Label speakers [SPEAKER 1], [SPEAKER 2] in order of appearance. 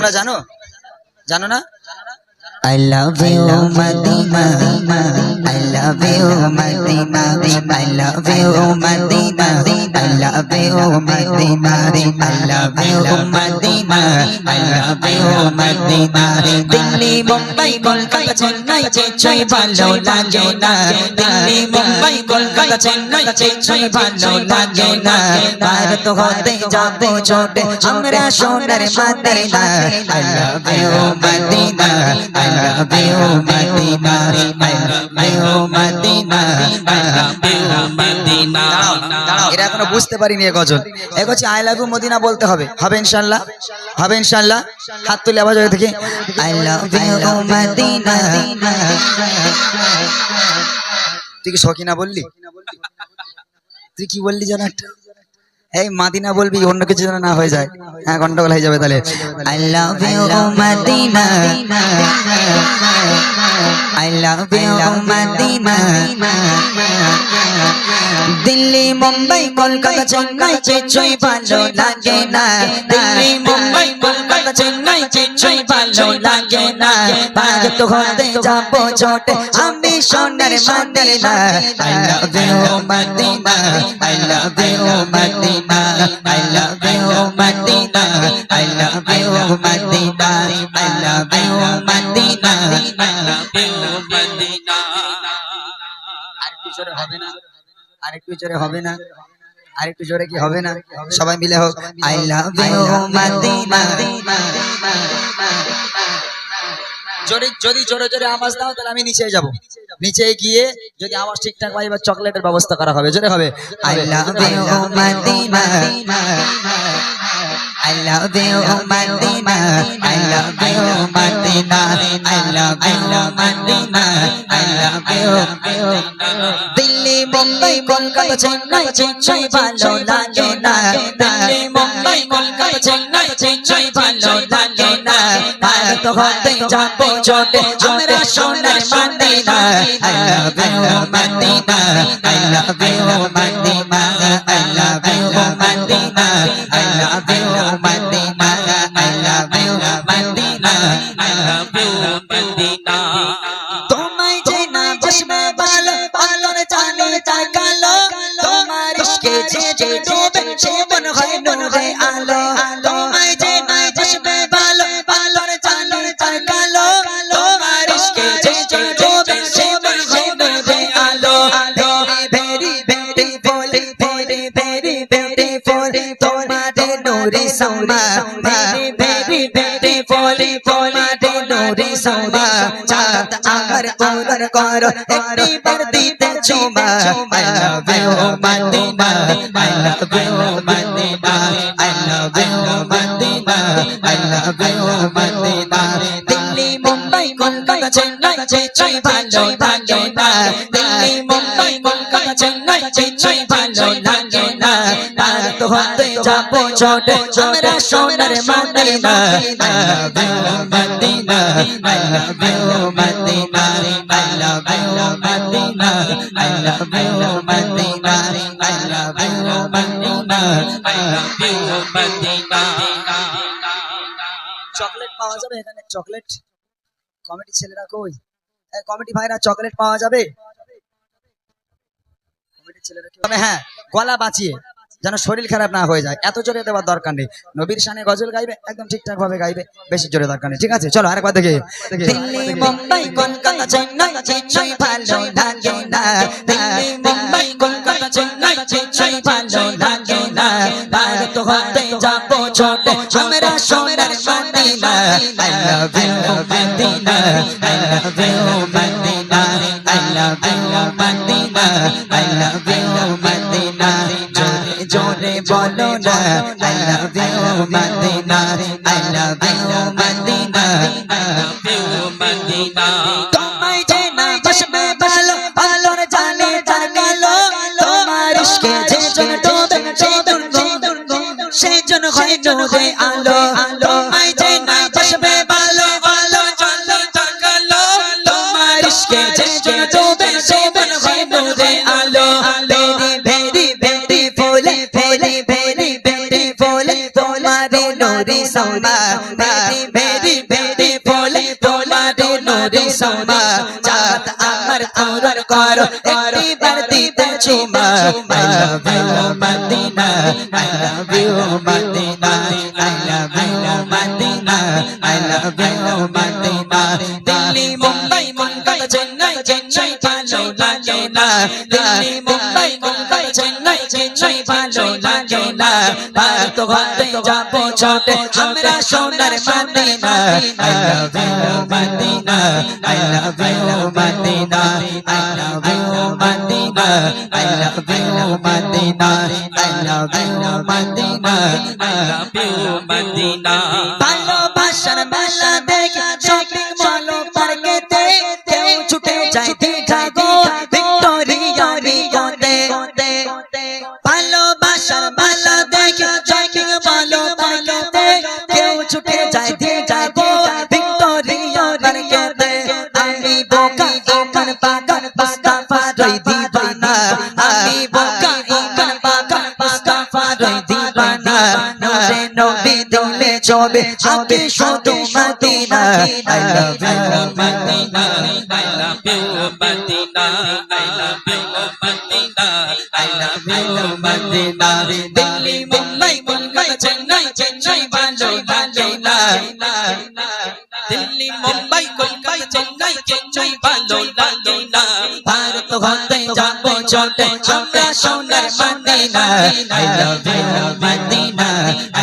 [SPEAKER 1] তোমরা জানো জানো না
[SPEAKER 2] I love you, Madina. I love you, Madina. I love you, Madina. I love you, Madina. I love you, Medina.
[SPEAKER 1] এরা এখনও বুঝতে পারিনি এ গজল। এক হচ্ছে আই লাভ মদিনা বলতে হবে। হবে ইনশাল্লাহ হবে ইনশাল্লাহ হাত তুলে আবার হয়ে থেকে
[SPEAKER 2] I love you, মদিনা
[SPEAKER 1] তুই কি শখিনা বললি? তুই কি বললি জানা একটা? এই মাদিনা বলবি, অন্য কিছু যেন না হয়ে যায়। হ্যাঁ গন্ডগোল হয়ে যাবে তাহলে।
[SPEAKER 2] আই লাভ ইউ ও মাদিনা। আই লাভ ইউ ও মাদিনা। দিল্লি, মুম্বাই, কলকাতা, চেন্নাই চেচুই ভালো লাগে না। দিল্লি, মুম্বাই, কলকাতা চেন্নাই চেন্নাই ভালো লাগে না ভারত হতে যাব ছোটে আমি সোনার Medina I love you, Medina. I love you, Medina. I love you, Medina. I love you, Medina. I love you, Medina. I love you, Medina.
[SPEAKER 1] আরেকটু জোরে হবে না আরেকটু জোরে হবে না আরেকটু জোরে কি হবে না? সবাই মিলে হোক।
[SPEAKER 2] আই লাভ ইউ মদিনা
[SPEAKER 1] যদি যদি জোরে জোরে আওয়াজ দাও তাহলে আমি নিচে যাব। নিচে গিয়ে যদি আওয়াজ ঠিকঠাক হয় বা চকলেটের ব্যবস্থা করা হবে। জোরে হবে।
[SPEAKER 2] I love you Medina. I love you, Medina. I love you, Medina. I love you, Medina. I love you. Delhi Mumbai Kolkata Chennai Chennai ভালো লাগে না দিল্লি মুম্বাই কলকাতা চেন্নাই চেন্নাই ভালো লাগে না ভারত হতে যাব ছোটে আমরা সোনার Medina I love you, Medina. I love you, Medina. I love you, Medina. I love you, জানে চাই কালো তোমার ইশকে যে ডোবে সে মন হয় নূরে আলো তোমায় যে না বসবে ভালো ভালোর জানে চাই কালো তোমার ইশকে যে ডোবে সে মন হয় নূরে আলো very very very very very beautiful তোমাদের নূরে সম্মা ভেরি তোমাদের নূরে সম্মা চাঁদ আমার পূরণ করো, একটি বার দিতে চুমা I love you Medina I love you Medina I love you Medina I love you Medina Delhi, Mumbai Kolkata Chennai Chennai ভালো না। দিল্লি, মুম্বাই কলকাতা চেন্নাই চেন্নাই ভালো হতে যাব ছোটে আমরা সোনার মদিনা
[SPEAKER 1] চকলেট পাওয়া যাবে এখানে চকলেট কমিটি ছেলেরা কই কমিটি ভাইরা চকলেট পাওয়া যাবে কমিটির ছেলেরা হ্যাঁ গলা বাঁচিয়ে যেন শরীর খারাপ না হয়ে যায়। এত জোরে দেওয়ার দরকার নেই। নবীর শানে গজল গাইবে, একদম ঠিকঠাক ভাবে গাইবে, বেশি জোরে দরকার নেই। ঠিক আছে, চলো আরেকবার দেখে।
[SPEAKER 2] দিল্লি, মুম্বাই, কলকাতা, চেন্নাই চেন্নাই, ভালো লাগে না। দিল্লি, মুম্বাই, কলকাতা, চেন্নাই চেন্নাই, ভালো লাগে না। ভারত হতে যাব ছোটে, আমরা সোনার Medina. love you Medina I love you Medina I love you Medina I love you Medina জোরে বলো না, I love you Medina I love you Medina I love you Medina তোমায় যে না বসবে ভালো ভালোর জানে জানালো তোমার ইশকে যে জন ডোবে সে দুর্গ সে জন হয় নূরে আলো। তোমায় যে না বসবে ভালো ভালো জানে জানালো তোমার ইশকে যে জন সে জন হয় নূরে আলো। সোনা মেরি বেটি বলে তোমার নরে সোনা চাঁদ আমার তোরণ করো একটি বারতি চুমা I love you Madina I love you Madina I love you Madina I love you Madina Delhi Mumbai Mumbai Chennai Chennai ভালো লাগে না। দিল্লি, মুম্বাই মুম্বাই, চেন্নাই চেন্নাই ভালো লাগে না। ভারত ঘাটে যাব ছোটে, আমরা সোনার Medina. I love you Medina. I love you Medina. I love you Medina. I love you Medina. I love you Medina. I love you Medina. ভালোবাসার মেলা নবী দিলে চবে আগে শুধু Medina I love you Medina
[SPEAKER 3] I love you, Madina. I love you, Madina.
[SPEAKER 2] I love you Medina Delhi Mumbai Mumbai Chennai Chennai ভালো লাগে না
[SPEAKER 3] দিল্লি মুম্বাই কলকাতা চেন্নাই চেন্নাই ভালো লাগে না
[SPEAKER 2] ভারত হতে যাব চটে আমরা সোনার Medina I